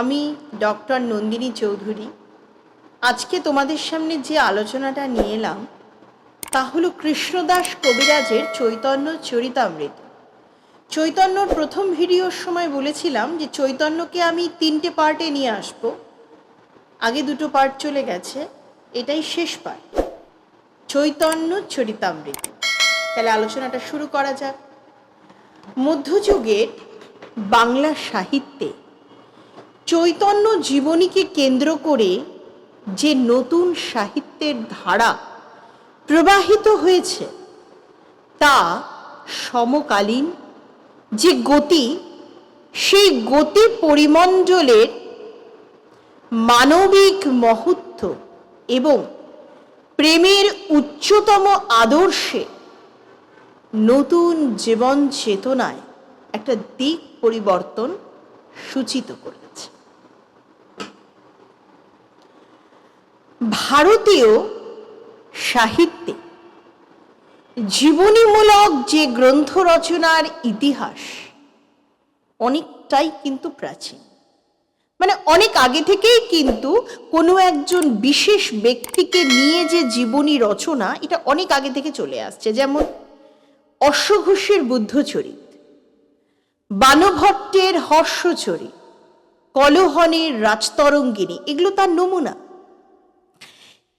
আমি ডক্টর নন্দিনী চৌধুরী। আজকে তোমাদের সামনে যে আলোচনাটা নিয়ে এলাম, তা হলো কৃষ্ণদাস কবিরাজের চৈতন্য চরিতামৃত। চৈতন্যর প্রথম ভিডিওর সময় বলেছিলাম যে চৈতন্যকে আমি তিনটে পার্টে নিয়ে আসব। আগে দুটো পার্ট চলে গেছে, এটাই শেষ পার্ট। চৈতন্য চরিতামৃত। তাহলে আলোচনাটা শুরু করা যাক। মধ্যযুগের বাংলা সাহিত্যে চৈতন্য জীবনীকে কেন্দ্র করে যে নতুন সাহিত্যের ধারা প্রবাহিত হয়েছে, তা সমকালীন যে গতি, সেই গতি পরিমণ্ডলের মানবিক মহত্ব এবং প্রেমের উচ্চতম আদর্শে নতুন জীবন চেতনায় একটা দিক পরিবর্তন সূচিত করেছে ভারতীয় সাহিত্যে জীবনীমূলক যে গ্রন্থ রচনার ইতিহাস অনেকটাই কিন্তু প্রাচীন। মানে অনেক আগে থেকেই কিন্তু কোনো একজন বিশেষ ব্যক্তিকে নিয়ে যে জীবনী রচনা, এটা অনেক আগে থেকে চলে আসছে। যেমন অশ্বঘোষের বুদ্ধচরিত, বানভট্টের হর্ষচরিত, কলহনের রাজতরঙ্গিনী, এগুলো তার নমুনা।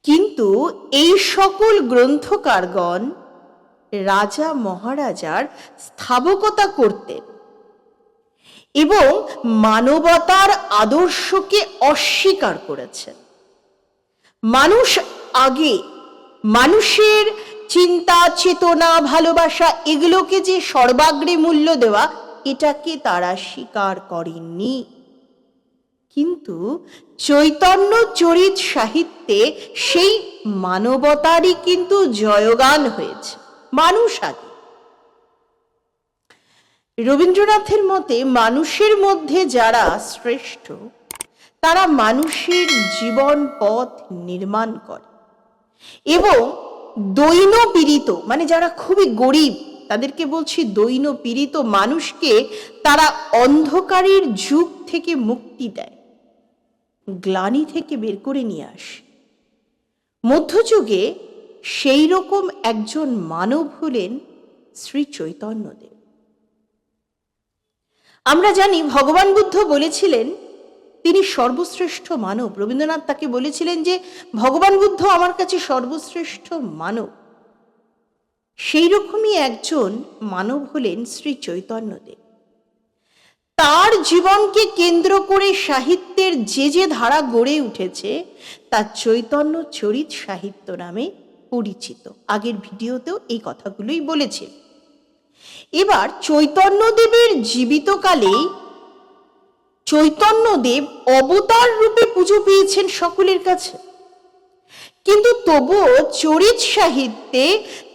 কিন্তু এই সকল গ্রন্থকারগণ রাজা মহারাজার স্থাবকতা করতেন এবং মানবতার আদর্শকে অস্বীকার করেছেন। মানুষ আগে মানুষের চিন্তা, চেতনা, ভালোবাসা এগুলোকে যে সর্বাগ্রে মূল্য দেওয়া, এটাকে তারা স্বীকার করেননি। কিন্তু চৈতন্য চরিত সাহিত্যে সেই মানবতারই কিন্তু জয়গান হয়েছে, মানুষ আগে। রবীন্দ্রনাথের মতে মানুষের মধ্যে যারা শ্রেষ্ঠ, তারা মানুষের জীবন পথ নির্মাণ করে। এবং দৈন পীড়িত মানে যারা খুবই গরিব, তাদেরকে বলছি দৈন পীড়িত মানুষকে তারা অন্ধকারের যুগ থেকে মুক্তি দেয়। গ্লানি থেকে বের করে নিয়ে আসে। মধ্যযুগে সেই রকম একজন মানব হলেন শ্রী চৈতন্যদেব। আমরা জানি ভগবান বুদ্ধ বলেছিলেন, তিনি সর্বশ্রেষ্ঠ মানব। রবীন্দ্রনাথ তাকে বলেছিলেন যে, ভগবান বুদ্ধ আমার কাছে সর্বশ্রেষ্ঠ মানব। সেই রকমই একজন মানব হলেন শ্রী চৈতন্যদেব। তার জীবনকে কেন্দ্র করে সাহিত্যের যে যে ধারা গড়ে উঠেছে, তা চৈতন্য চরিত সাহিত্য নামে পরিচিত। আগের ভিডিওতেও এই কথাগুলোই বলেছে। এবার চৈতন্যদেবের জীবিতকালেই চৈতন্যদেব অবতার রূপে পুজো পেয়েছেন সকলের কাছে। কিন্তু তবুও চরিত সাহিত্যে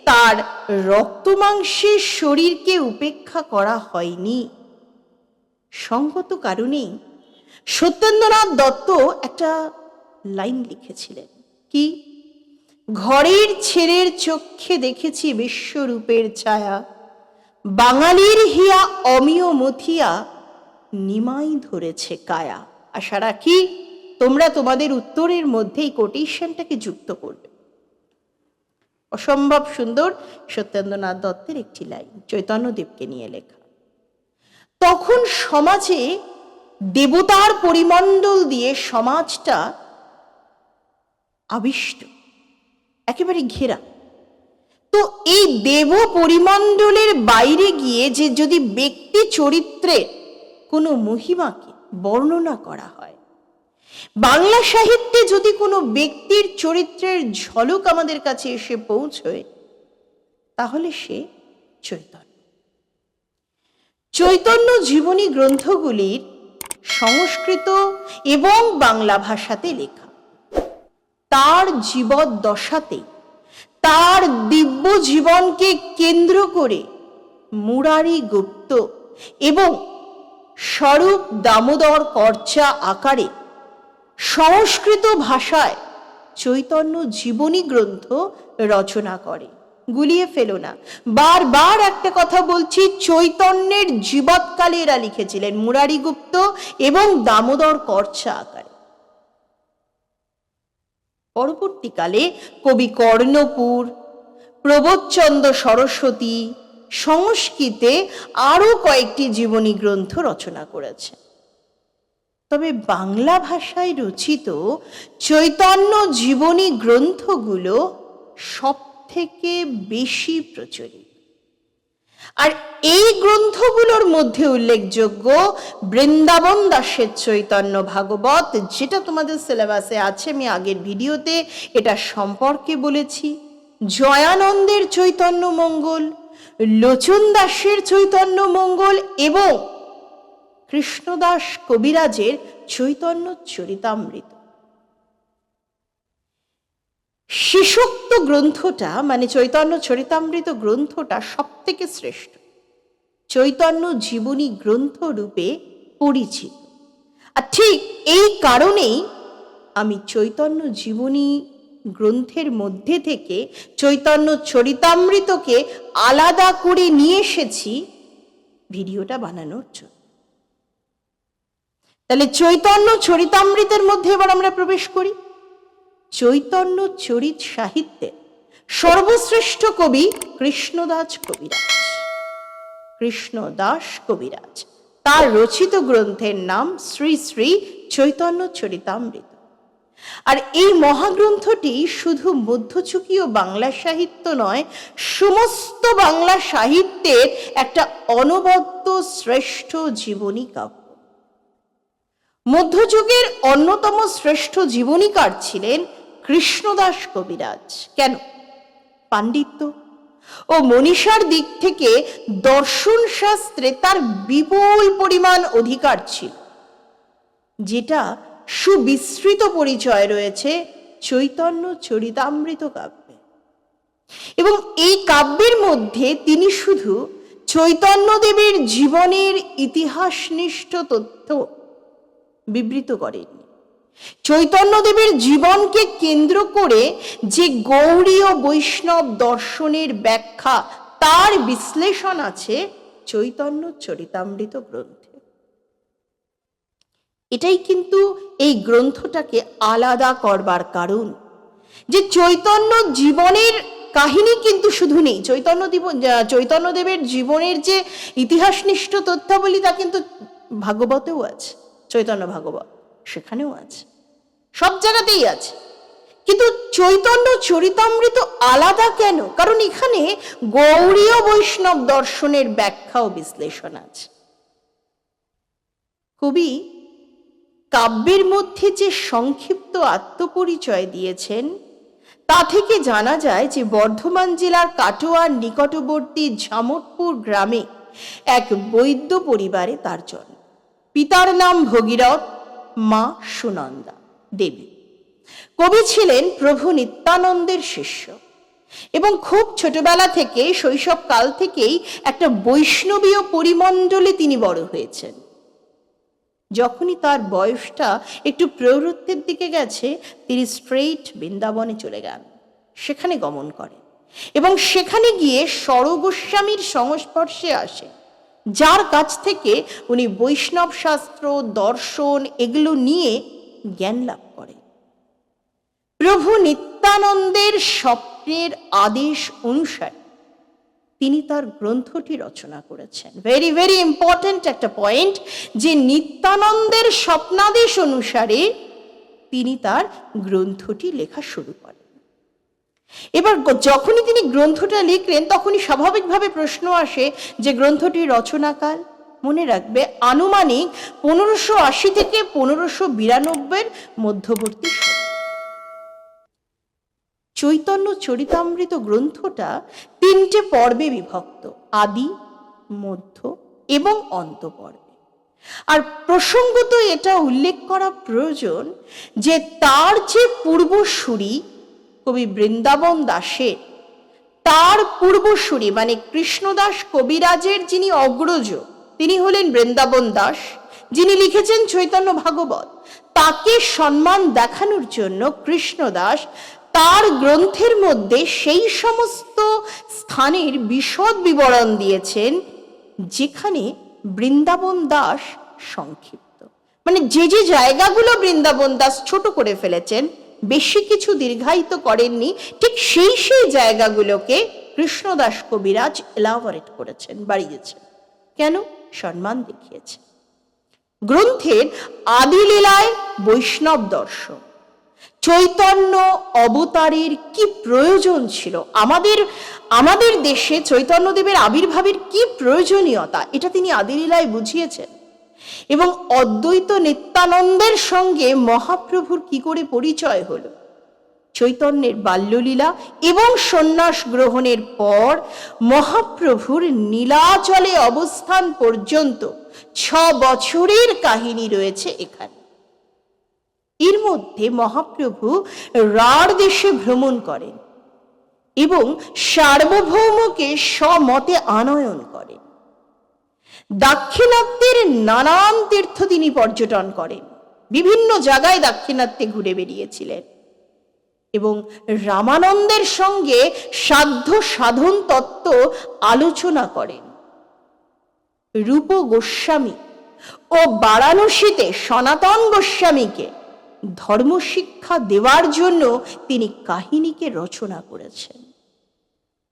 তার রক্তমাংসের শরীরকে উপেক্ষা করা হয়নি। সঙ্গত কারণেই সত্যেন্দ্রনাথ দত্ত একটা লাইন লিখেছিলেন। কি? ঘরের ছেলের চক্ষে দেখেছি বিশ্বরূপের ছায়া, বাঙালির হিয়া অমিয় মথিয়া নিমাই ধরেছে কায়া। আশা রাখি তোমরা তোমাদের উত্তরের মধ্যে এই কোটেশনটাকে যুক্ত করবে। অসম্ভব সুন্দর সত্যেন্দ্রনাথ দত্তের একটি লাইন, চৈতন্যদেবকে নিয়ে লেখা। তখন সমাজে দেবতার পরিমণ্ডল দিয়ে সমাজটা আবিষ্ট, একেবারে ঘেরা। তো এই দেব পরিমণ্ডলের বাইরে গিয়ে যে যদি ব্যক্তি চরিত্রের কোনো মহিমাকে বর্ণনা করা হয়, বাংলা সাহিত্যে যদি কোনো ব্যক্তির চরিত্রের ঝলক আমাদের কাছে এসে পৌঁছয়, তাহলে সে চৈতন্য। চৈতন্য জীবনী গ্রন্থগুলির সংস্কৃত এবং বাংলা ভাষাতে লেখা। তার জীবদ্দশাতে তার দিব্য জীবনকে কেন্দ্র করে মুরারি গুপ্ত এবং স্বরূপ দামোদর কর্চা আকারে সংস্কৃত ভাষায় চৈতন্য জীবনী গ্রন্থ রচনা করে। গুলিয়ে ফেলো না। বারবার একটা কথা বলছি, চৈতন্যের জীবৎকালে এরা লিখেছিলেন মুরারি গুপ্ত এবং দামোদর করছা আকারে। পরবর্তীকালে কবি কর্ণপুর, প্রবোধচন্দ্র সরস্বতী সংস্কৃতে আরও কয়েকটি জীবনী গ্রন্থ রচনা করেছে তবে বাংলা ভাষায় রচিত চৈতন্য জীবনী গ্রন্থগুলো সব থেকে বেশি প্রচলিত। আর এই গ্রন্থগুলোর মধ্যে উল্লেখযোগ্য বৃন্দাবন দাসের চৈতন্য ভাগবত, যেটা তোমাদের সিলেবাসে আছে, আমি আগের ভিডিওতে এটা সম্পর্কে বলেছি। জয়ানন্দের চৈতন্য মঙ্গল, লোচন দাসের চৈতন্য মঙ্গল এবং কৃষ্ণদাস কবিরাজের চৈতন্য চরিতামৃত। শিশোক্ত গ্রন্থটা মানে চৈতন্য চরিতামৃত গ্রন্থটা সব থেকে শ্রেষ্ঠ। চৈতন্য জীবনী গ্রন্থ রূপে পরিচিত। আর ঠিক এই কারণেই আমি চৈতন্য জীবনী গ্রন্থের মধ্যে থেকে চৈতন্য চরিতামৃতকে আলাদা করে নিয়ে এসেছি ভিডিওটা বানানোর জন্য। তাহলে চৈতন্য চরিতামৃতের মধ্যে এবার আমরা প্রবেশ করি। চৈতন্য চরিত সাহিত্যে সর্বশ্রেষ্ঠ কবি কৃষ্ণদাস কবিরাজ। কৃষ্ণদাস কবিরাজ। তার রচিত গ্রন্থের নাম শ্রী শ্রী চৈতন্য চরিতামৃত। আর এই মহাগ্রন্থটি শুধু মধ্যযুগীয় বাংলা সাহিত্য নয়, সমস্ত বাংলা সাহিত্যের একটা অনবদ্য শ্রেষ্ঠ জীবনী কাব্য। মধ্যযুগের অন্যতম শ্রেষ্ঠ জীবনীকার ছিলেন কৃষ্ণদাস কবিরাজ। কেন? পাণ্ডিত্য? ও মনীষার দিক থেকে দর্শন শাস্ত্রে তার বিপুল পরিমাণ অধিকার ছিল। যেটা সুবিস্তৃত পরিচয় রয়েছে চৈতন্য চরিতামৃত কাব্যে। এবং এই কাব্যের মধ্যে তিনি শুধু চৈতন্য চৈতন্যদেবের জীবনের ইতিহাসনিষ্ঠ তথ্য বিবৃত করেননি। চৈতন্যদেবের জীবনকে কেন্দ্র করে যে গৌরীয় বৈষ্ণব দর্শনের ব্যাখ্যা, তার বিশ্লেষণ আছে চৈতন্য চরিতামৃত গ্রন্থে। এটাই কিন্তু এই গ্রন্থটাকে আলাদা করবার কারণ, যে চৈতন্য জীবনের কাহিনী কিন্তু শুধু নেই। চৈতন্য চৈতন্যদেবের জীবনের যে ইতিহাসনিষ্ঠ তথ্যাবলী, তা কিন্তু ভাগবতেও আছে, চৈতন্য ভাগবত, সেখানেও আছে। সব জায়গাতেই আছে। কিন্তু চৈতন্য চরিতামৃত আলাদা কেন? কারণ এখানে গৌরীয় বৈষ্ণব দর্শনের ব্যাখ্যা ও বিশ্লেষণ আছে। কবি কাব্যের মধ্যে যে সংক্ষিপ্ত আত্মপরিচয় দিয়েছেন, তা থেকে জানা যায় যে বর্ধমান জেলার কাটোয়ার নিকটবর্তী ঝামটপুর গ্রামে এক বৈদ্য পরিবারে তার জন্ম। পিতার নাম ভগীরথ, মা সুনন্দা। দেবী। কবি ছিলেন প্রভু নিত্যানন্দের শিষ্য এবং খুব ছোটবেলা থেকে শৈশবকাল থেকেই একটা বৈষ্ণবীয় পরিমণ্ডলে তিনি বড় হয়েছেন। যখনই তার বয়সটা একটু প্রবৃত্তির দিকে গেছে, তিনি স্ট্রেইট বৃন্দাবনে চলে যান, সেখানে গমন করেন এবং সেখানে গিয়ে সরগোস্বামীর সংস্পর্শে আসে, যার কাছ থেকে উনি বৈষ্ণব শাস্ত্র দর্শন এগুলো নিয়ে জ্ঞান লাভ করে। প্রভু নিত্যানন্দের স্বপ্নের আদেশ অনুসারে তিনি তার গ্রন্থটি রচনা করেছেন। ভেরি ভেরি ইম্পর্ট্যান্ট একটা পয়েন্ট যে নিত্যানন্দের স্বপ্নাদেশ অনুসারে তিনি তার গ্রন্থটি লেখা শুরু করেন। এবার যখনই তিনি গ্রন্থটা লিখলেন, তখনই স্বাভাবিকভাবে প্রশ্ন আসে যে গ্রন্থটি রচনাকাল মনে রাখবে, আনুমানিক পনেরোশো আশি থেকে পনেরোশো বিরানব্বইয়ের মধ্যবর্তী চৈতন্য চরিতামৃত গ্রন্থটা তিনটে পর্বে বিভক্ত, আদি, মধ্য এবং অন্ত পর্বে আর প্রসঙ্গত এটা উল্লেখ করা প্রয়োজন যে তার যে পূর্বসূরি কবি বৃন্দাবন দাসের, তার পূর্বসূরি মানে কৃষ্ণদাস কবিরাজের যিনি অগ্রজ তিনি হলেন বৃন্দাবন দাস, যিনি লিখেছেন চৈতন্য ভাগবত। তাকে সম্মান দেখানোর জন্য কৃষ্ণদাস তার গ্রন্থের মধ্যে সেই সমস্ত স্থানের বিশদ বিবরণ দিয়েছেন, যেখানে বৃন্দাবন দাস সংক্ষিপ্ত। মানে যে যে জায়গাগুলো বৃন্দাবন দাস ছোট করে ফেলেছেন, বেশি কিছু দীর্ঘায়িত করেননি, ঠিক সেই সেই জায়গাগুলোকে কৃষ্ণদাস কবিরাজ এলাবোরেট করেছেন, বাড়িয়েছেন। কেন? সম্মান দেখিয়েছেন গ্রন্থের আদিলীলায় বৈষ্ণব দর্শন। চৈতন্য অবতারের কি প্রয়োজন ছিল? আমাদের আমাদের দেশে চৈতন্যদেবের আবির্ভাবের কি প্রয়োজনীয়তা? এটা তিনি আদিলীলায় বুঝিয়েছেন। এবং অদ্বৈত নিত্যানন্দের সঙ্গে মহাপ্রভুর কি করে পরিচয় হলো? চৈতন্যের বাল্যলীলা এবং সন্ন্যাস গ্রহণের পর মহাপ্রভুর নীলাচলে অবস্থান পর্যন্ত ছ বছরের কাহিনী রয়েছে এখানে। এর মধ্যে মহাপ্রভু রাঢ় দেশে ভ্রমণ করেন এবং সার্বভৌমকে স্বমতে আনয়ন করেন। দাক্ষিণাত্যের নানান তীর্থ তিনি পর্যটন করেন। বিভিন্ন জায়গায় দাক্ষিণাত্যে ঘুরে বেরিয়েছিলেন এবং রামানন্দের সঙ্গে সাধ্য সাধন তত্ত্ব আলোচনা করেন। রূপ গোস্বামী ও বারাণসীতে সনাতন গোস্বামীকে ধর্মশিক্ষা দেওয়ার জন্য তিনি কাহিনীকে রচনা করেছেন।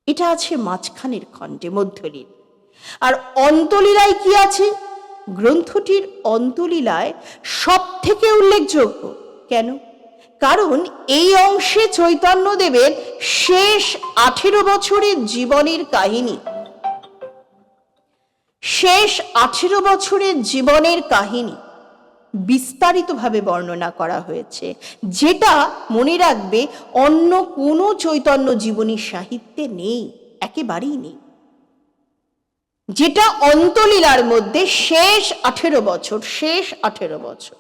এটা আছে মাঝখানের খণ্ডে, মধ্যলীল। আর অন্তলীলায় কি আছে? গ্রন্থটির অন্তলীলায় সব থেকে উল্লেখযোগ্য। কেন? কারণ এই অংশে চৈতন্য চৈতন্যদেবের শেষ আঠেরো বছরের জীবনের কাহিনী। শেষ আঠেরো বছরের জীবনের কাহিনী বিস্তারিতভাবে বর্ণনা করা হয়েছে, যেটা মনে রাখবে অন্য কোনো চৈতন্য জীবনী সাহিত্যে নেই, একেবারেই নেই। যেটা অন্তলীলার মধ্যে শেষ আঠেরো বছর, শেষ আঠেরো বছর,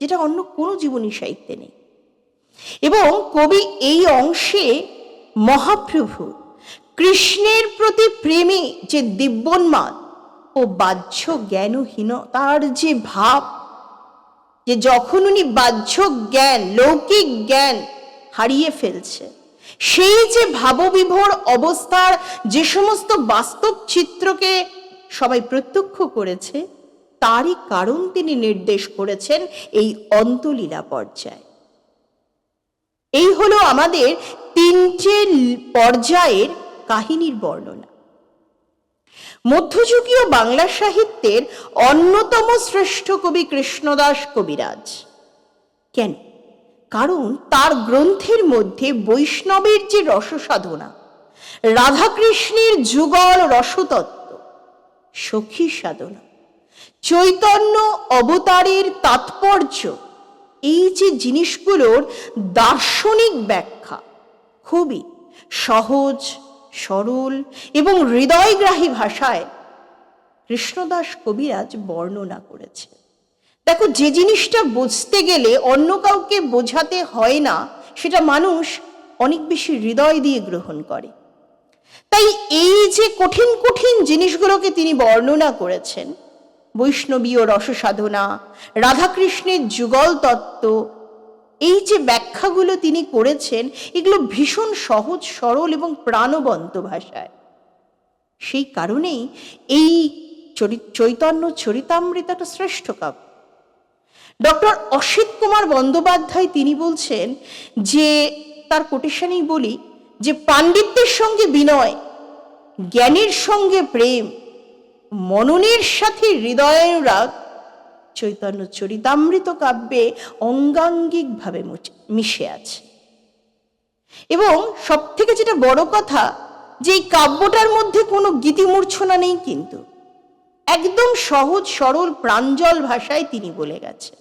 যেটা অন্য কোনো জীবনী সাহিত্যে নেই। এবং কবি এই অংশে মহাপ্রভু কৃষ্ণের প্রতি প্রেমী যে দিব্যন্মাদ ও বাহ্য জ্ঞানহীন তার যে ভাব, যে যখন উনি বাহ্য জ্ঞান লৌকিক জ্ঞান হারিয়ে ফেলছে, সেই যে ভাববিভোর অবস্থার যে সমস্ত বাস্তব চিত্রকে সবাই প্রত্যক্ষ করেছে, তারই কারণ তিনি নির্দেশ করেছেন এই অন্তলীলা পর্যায়ে। এই হলো আমাদের তিনটে পর্যায়ের কাহিনীর বর্ণনা। মধ্যযুগীয় বাংলা সাহিত্যের অন্যতম শ্রেষ্ঠ কবি কৃষ্ণদাস কবিরাজ। কেন? কারণ তার গ্রন্থের মধ্যে বৈষ্ণবের যে রসসাধনা, রাধাকৃষ্ণের যুগল রসতত্ত্ব, সখী সাধনা, চৈতন্য অবতারের তাৎপর্য এই যে জিনিসগুলোর দার্শনিক ব্যাখ্যা খুবই সহজ, সরল এবং হৃদয়গ্রাহী ভাষায় কৃষ্ণদাস কবিরাজ বর্ণনা করেছে। দেখো, যে জিনিসটা বুঝতে গেলে অন্য কাউকে বোঝাতে হয় না, সেটা মানুষ অনেক বেশি হৃদয় দিয়ে গ্রহণ করে। তাই এই যে কঠিন কঠিন জিনিসগুলোকে তিনি বর্ণনা করেছেন বৈষ্ণবীয় রসসাধনা, রাধাকৃষ্ণের যুগল তত্ত্ব, এই যে ব্যাখ্যাগুলো তিনি করেছেন, এগুলো ভীষণ সহজ, সরল এবং প্রাণবন্ত ভাষায়। সেই কারণেই এই চৈতন্য চরিতামৃতাটা শ্রেষ্ঠ কাব্য। ডক্টর অসিত কুমার বন্দ্যোপাধ্যায় তিনি বলছেন যে, তার কোটেশনেই বলি যে, পাণ্ডিত্যের সঙ্গে বিনয়, জ্ঞানের সঙ্গে প্রেম মননের সাথে হৃদয়ানুরাগ চৈতন্য চরিতামৃত কাব্যে অঙ্গাঙ্গিকভাবে মিশে আছে। এবং সব থেকে যেটা বড় কথা, যে এই কাব্যটার মধ্যে কোনো গীতিমূর্ছনা নেই কিন্তু। একদম সহজ, সরল, প্রাঞ্জল ভাষায় তিনি বলে গেছেন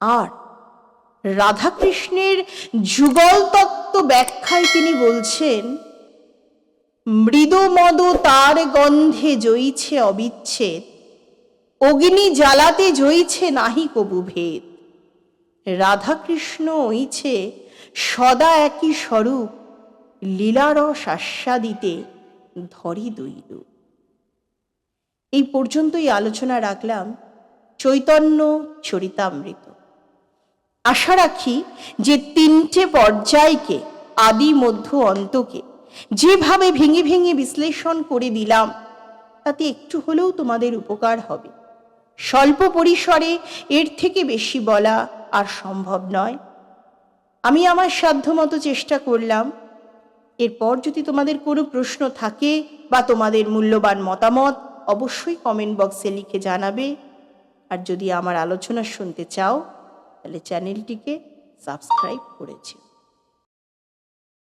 আর রাধাকৃষ্ণের যুগল তত্ত্ব ব্যাখ্যায় তিনি বলছেন মৃদমদ তার গন্ধে জইছে অবিচ্ছেদ। অগ্নি জ্বালাতে জইছে নাহি কবু ভেদ। রাধাকৃষ্ণ ওইছে সদা একই স্বরূপ, লীলারস আস্বাদিতে ধরি দইল এই পর্যন্তই আলোচনা রাখলাম। চৈতন্য চরিতামৃত। আশা রাখি যে তিনটে পর্যায়কে আদি মধ্য অন্তকে যেভাবে ভেঙে ভেঙে বিশ্লেষণ করে দিলাম, তাতে একটু হলেও তোমাদের উপকার হবে। স্বল্প পরিসরে এর থেকে বেশি বলা আর সম্ভব নয়। আমি আমার সাধ্যমতো চেষ্টা করলাম। এরপর যদি তোমাদের কোনো প্রশ্ন থাকে বা তোমাদের মূল্যবান মতামত, অবশ্যই কমেন্ট বক্সে লিখে জানাবে। আর যদি আমার আলোচনা শুনতে চাও, তাহলে চ্যানেলটিকে সাবস্ক্রাইব করেছে।